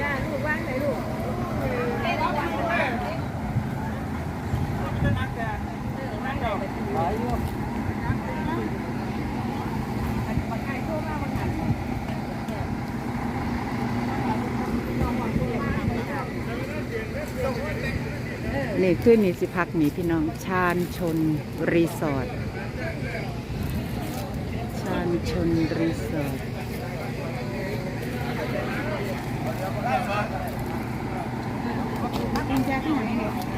ย่าลูกว่างไหนลูกนี่ขึ้นนี่สิพักนี่พี่น้องชานรีสอร์ทชาญชน รีสอร์ท กินแจ๊กห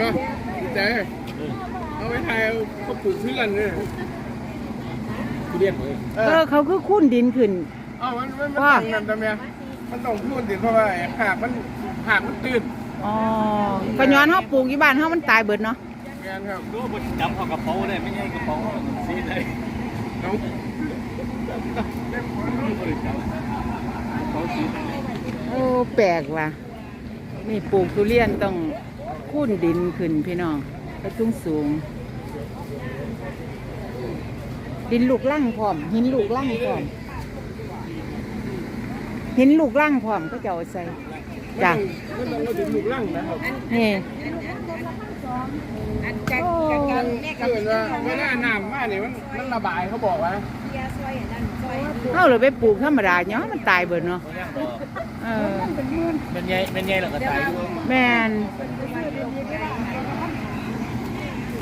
น่อยเนี่ยเลือดขาวๆหัวไปถึงหัวหลังอะไรอะไรก็แต่เอาไว้ไทยเขาปลูกทุเรียนเนี่ยทุเรียนเลยเออเขาคือคุ้นดินขึ้นเอ้ามันมันมันว่าต้องนั่นทำไมมันต้องพูดถึงเพราะว่าไอ้หากมันหากมันตื่นอ๋อก็ย้อนเฮาปลูกอยู่บ้านเฮามันตายเบิดเนาะงานครับรู้ว่าจำเอากระเป๋าได้ไม่ใช่กระเป๋าซีเลยน้องโอ้แปลกว่ะนี่ปลูกทุเรียนต้อง คุ้นดินขึ้นพี่น้องไปสูงสูง ดินลูกลั่งพร้อม หินลูกลั่งพร้อม หินลูกลั่งพร้อมก็จะเอาใส่จ้ะมันต้องมาถึงลูกร่างนะครับนี่อันแจ๊กกับกันแม่กับเวลาน้ำมาเนี่ยมันมันระบายเขาบอกว่าเบียร์ซอยอันนั้าเลยไปปลูกธรรมดาเนาะมันตายเบิดเนาะเออเป็นไงเป็นไงหรอกระต่ายด้วยแมน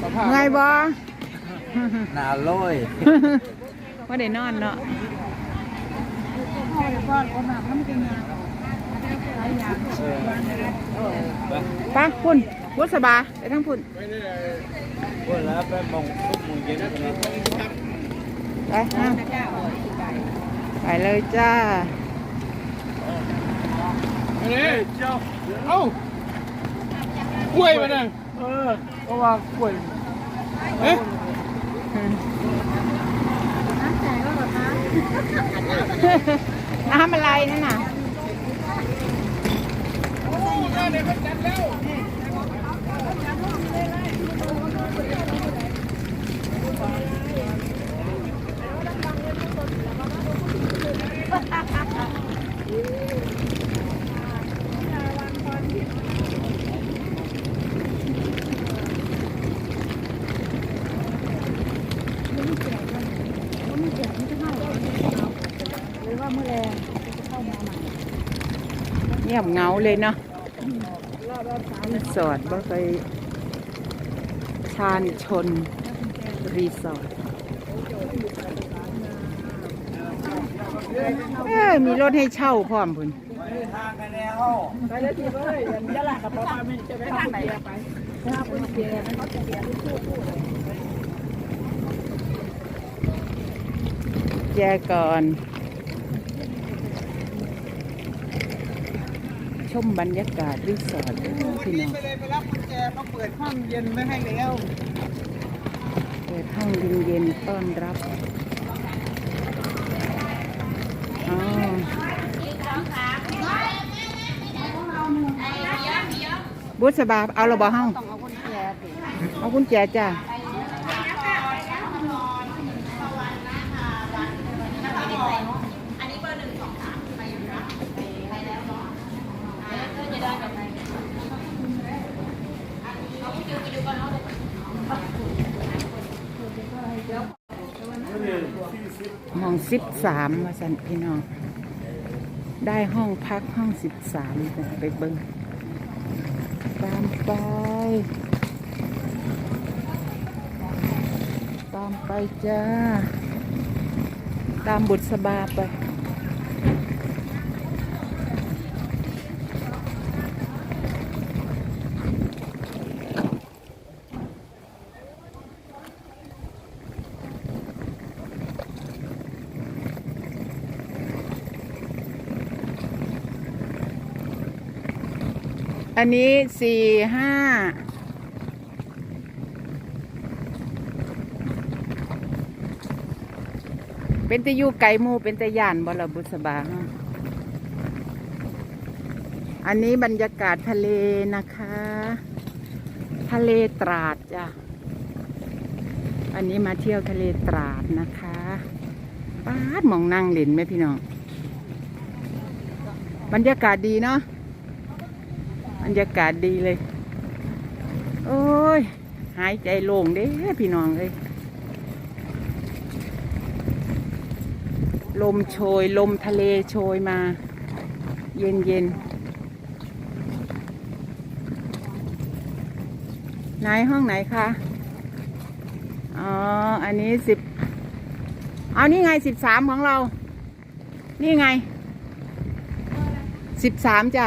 สภาพไงบ่หนาลอยว่าได้นอนเนาะไป้าพุ่นบุษบาไปทั้งพุ่นไม่ได้เลยคนแล้วไปมองทุกมุมเย็นกันนะไปอะไปเลยจ้าอันนี้เจ้าเอ้า กล้วยมาเนี่ยเออเพราะว่ากล้วยเอ๊ะน้ำอะไรนั่นน่ะ เงียบเงาเลยเนาะรีสอร์ทบ่เคยชาญชน รีสอร์ทเอ้ยมีรถให้เช่าพร้อมพุ่นทางกันแล้วไปเลยทีเลยอย่างนี้แหละกับพ่อไม่จะไปทาปถ้าคุณเจมันก็จะเบียร์แยกก่อน ชมบรรยากาศรีสอร์ทเลยพี่น้องไปเลยไปรับกุญแจมาเปิดห้องเย็นไม่ให้แล้วเปิดห้องเย็นๆต้อนรับอ๋อบุษบาเอาระบอห้องเอากุญแจจ้า สิบสามมาสันพี่น้อง ได้ห้องพักห้องสิบสามไปเบิ้งตามไป ตามไปจ้า ตามบุตรสบาไป อันนี้สี่ห้าเป็นตะยูไก่มูเป็นตะย่านบลบุษบาอันนี้บรรยากาศทะเลนะคะ ทะเลตราดจ้ะ อันนี้มาเที่ยวทะเลตราดนะคะป้าดหมองนั่งเล่นไหมพี่น้อง บรรยากาศดีเนาะ บรรยากาศดีเลย โอ้ย หายใจโล่งเด้พี่น้องเลยลมโชย ลมทะเลโชยมา เย็นเย็นไหนห้องไหนคะ อ๋อ อันนี้สิบเอานี่ไงสิบสามของเรา นี่ไงสิบสามจ้ะ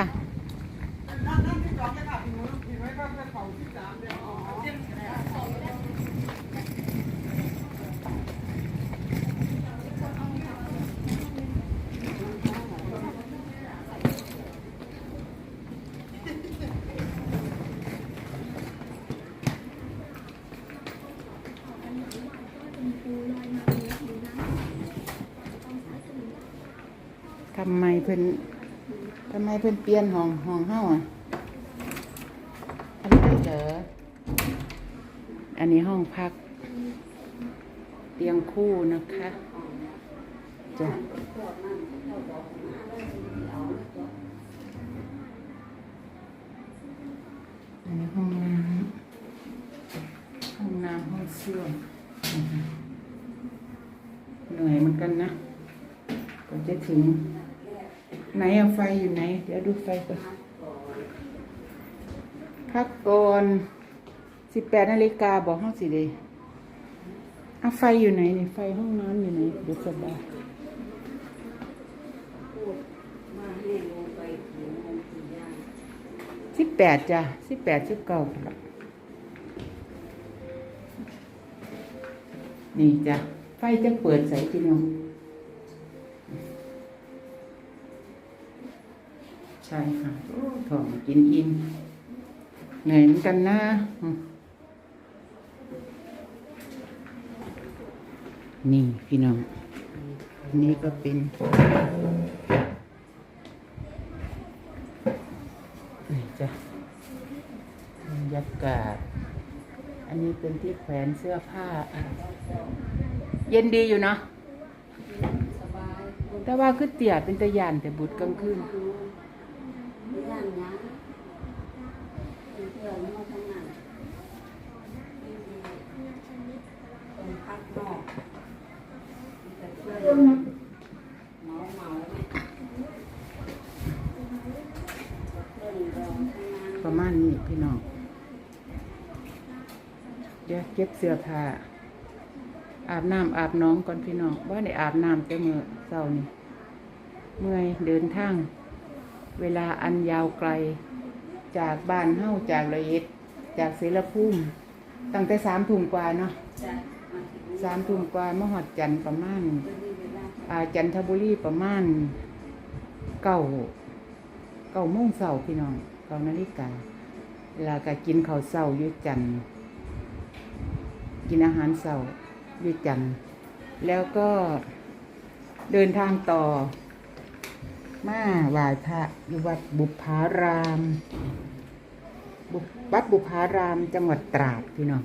ทำไมเพิ่นทำไมเพิ่นเปลี่ยนห้องห้องเฮาอะทำไมเหรออันนี้ห้องพัก เตียงคู่นะคะจ้ะอันนี้ห้องน้ำห้องน้ำห้องส้วมเหนื่อยเหมือนกันนะก็จะถึง ไหนเอาไฟอยู่ไหน เดี๋ยวดูไฟก่อนพักก่อนสิบแปดนาฬิกาบอกห้องสิเดยเอาไฟอยู่ไหนนี่ไฟห้องน้ำอยู่ไหนดูสบายสิบแปดจ้ะสิบแปดสิบเก้านี่จ้ะ ไฟจะเปิดใส่พี่น้อง ใช่ค่ะถ่องกินอิ่มเหนื่อยเหมือนกันนะนี่พี่น้องนนี้ก็เป็นนี่จ้ะบรรยากาศ อันนี้เป็นที่แขวนเสื้อผ้า เย็นดีอยู่เนาะแต่ว่าคือเตี่ยเป็นตะยานแต่บุตรกลางคืน ย่างนะเพื่อนมาทำงานเป็นพักนอกแต่เพื่อนเมาเมาเนี่ยเพื่อนรอทำงาน ประมาณนี้พี่น้อง เก็บเสื้อผ้าอาบน้ำอาบน้องก่อนพี่น้องว่าได้อาบน้ำแต่เมื่อเช้านี่เมื่อยเดินทาง เวลาอันยาวไกล จากบ้านเฮ้าจากระเอ็ดจากเสรภูมิตั้งแต่สามทุ่มกว่าเนาะสามทุ่มกว่ามหอดจันต์ประมาณอาจันทบุรีประมาณเก้าเก้าโมงเสาพี่น้องเก้านาฬิกาแล้วก็กินข้าวเสายู่จันทร์ กินอาหารเสาอยู่จันทร์แล้วก็เดินทางต่อ มาไหว้พระอยู่วัดบุพาราม วัดบุพารามจังหวัดตราดพี่น้อง